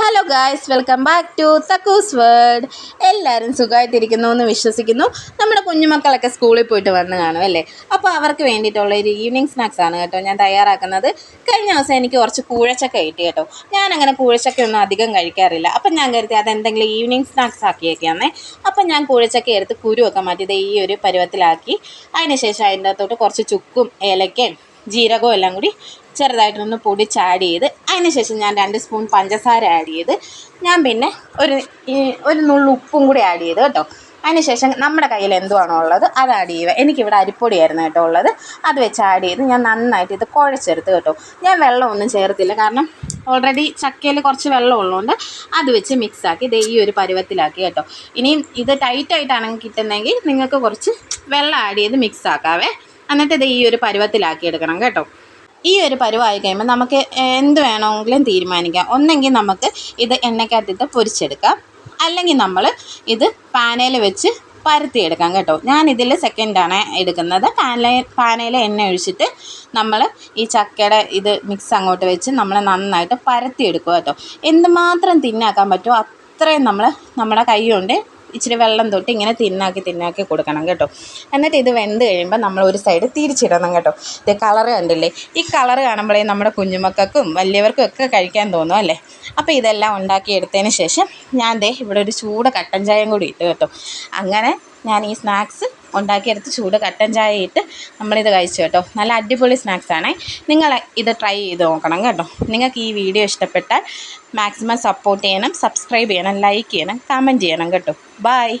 Hello guys welcome back to Thakkus world എല്ലാവരും സുഖമായിട്ടിരിക്കുന്നു എന്ന് വിശ്വസിക്കുന്നു. നമ്മുടെ കുഞ്ഞുമക്കളൊക്കെ സ്കൂളിൽ പോയിട്ട് വന്ന് കാണും അല്ലേ? അപ്പോൾ അവർക്ക് വേണ്ടിയിട്ടുള്ള ഒരു ഈവനിങ് സ്നാക്സ് ആണ് കേട്ടോ ഞാൻ തയ്യാറാക്കുന്നത്. കഴിഞ്ഞ ദിവസം എനിക്ക് കുറച്ച് കൂഴച്ചക്ക കിട്ടി കേട്ടോ. ഞാൻ അങ്ങനെ കൂഴച്ചക്ക ഒന്നും അധികം കഴിക്കാറില്ല. അപ്പം ഞാൻ കരുതി അതെന്തെങ്കിലും ഈവനിങ് സ്നാക്സ് ആക്കിയേക്കാന്നേ. അപ്പം ഞാൻ കൂഴച്ചക്ക എടുത്ത് കുരുവൊക്കെ മാറ്റിയത് ഈ ഒരു പരുവത്തിലാക്കി. അതിനുശേഷം അതിന്റെ അകത്തോട്ട് കുറച്ച് ചുക്കും ഏലക്കയും ജീരകവും എല്ലാം കൂടി ചെറുതായിട്ടൊന്ന് പൊടിച്ച് ആഡ് ചെയ്ത് അതിന് ശേഷം ഞാൻ രണ്ട് സ്പൂൺ പഞ്ചസാര ആഡ് ചെയ്ത് ഞാൻ പിന്നെ ഒരു ഒരു നുള്ളു ഉപ്പും കൂടി ആഡ് ചെയ്ത് കേട്ടോ. അതിനുശേഷം നമ്മുടെ കയ്യിൽ എന്തുവാണോ ഉള്ളത് അത് ആഡ് ചെയ്യുക. എനിക്കിവിടെ അരിപ്പൊടിയായിരുന്നു കേട്ടോ ഉള്ളത്. അത് വെച്ച് ആഡ് ചെയ്ത് ഞാൻ നന്നായിട്ട് ഇത് കുഴച്ചെടുത്ത് കേട്ടോ. ഞാൻ വെള്ളമൊന്നും ചേർത്തില്ല കാരണം ഓൾറെഡി ചക്കയിൽ കുറച്ച് വെള്ളം ഉള്ളതുകൊണ്ട് അത് വെച്ച് മിക്സാക്കി ഇത് ഈ ഒരു പരുവത്തിലാക്കി കേട്ടോ. ഇനിയും ഇത് ടൈറ്റായിട്ടാണെങ്കിൽ കിട്ടുന്നതെങ്കിൽ നിങ്ങൾക്ക് കുറച്ച് വെള്ളം ആഡ് ചെയ്ത് മിക്സാക്കാവേ എന്നിട്ട് ഇത് ഈ ഒരു പരുവത്തിലാക്കി എടുക്കണം കേട്ടോ. ഈ ഒരു പരുവായി കഴിയുമ്പോൾ നമുക്ക് എന്ത് വേണമെങ്കിലും തീരുമാനിക്കാം. ഒന്നെങ്കിൽ നമുക്ക് ഇത് എണ്ണയ്ക്കകത്തിട്ട് പൊരിച്ചെടുക്കാം. അല്ലെങ്കിൽ നമ്മൾ ഇത് പാനയിൽ വെച്ച് പരത്തിയെടുക്കാം കേട്ടോ. ഞാൻ ഇതിൽ സെക്കൻഡാണ് എടുക്കുന്നത്. പാനയിൽ പാനയിൽ എണ്ണ ഒഴിച്ചിട്ട് നമ്മൾ ഈ ചക്കയുടെ ഇത് മിക്സ് അങ്ങോട്ട് വെച്ച് നമ്മൾ നന്നായിട്ട് പരത്തിയെടുക്കുക കേട്ടോ. എന്തുമാത്രം തിന്നാക്കാൻ പറ്റുമോ അത്രയും നമ്മൾ നമ്മുടെ കൈ കൊണ്ട് ഇച്ചിരി വെള്ളം തൊട്ട് ഇങ്ങനെ തിന്നാക്കി തിന്നാക്കി കൊടുക്കണം കേട്ടോ. എന്നിട്ട് ഇത് വെന്ത് കഴിയുമ്പോൾ നമ്മൾ ഒരു സൈഡ് തിരിച്ചിടണം കേട്ടോ. ഇത് കളർ കണ്ടില്ലേ? ഈ കളർ കാണുമ്പോഴേ നമ്മുടെ കുഞ്ഞുമക്കൾക്കും വലിയവർക്കും ഒക്കെ കഴിക്കാൻ തോന്നും അല്ലേ? അപ്പോൾ ഇതെല്ലാം ഉണ്ടാക്കിയെടുത്തതിന് ശേഷം ഞാൻ ദേ ഇവിടെ ഒരു ചൂട് കട്ടൻ ചായയും കൂടി ഇട്ട് കേട്ടോ. അങ്ങനെ ഞാൻ ഈ സ്നാക്സ് ഉണ്ടാക്കിയെടുത്ത് ചൂട് കട്ടൻ ചായ ഇട്ട് നമ്മളിത് കഴിച്ചു കേട്ടോ. നല്ല അടിപൊളി സ്നാക്സ് ആണേ. നിങ്ങൾ ഇത് ട്രൈ ചെയ്ത് നോക്കണം കേട്ടോ. നിങ്ങൾക്ക് ഈ വീഡിയോ ഇഷ്ടപ്പെട്ടാൽ മാക്സിമം സപ്പോർട്ട് ചെയ്യണം സബ്സ്ക്രൈബ് ചെയ്യണം ലൈക്ക് ചെയ്യണം കമന്റ് ചെയ്യണം കേട്ടോ. ബായ്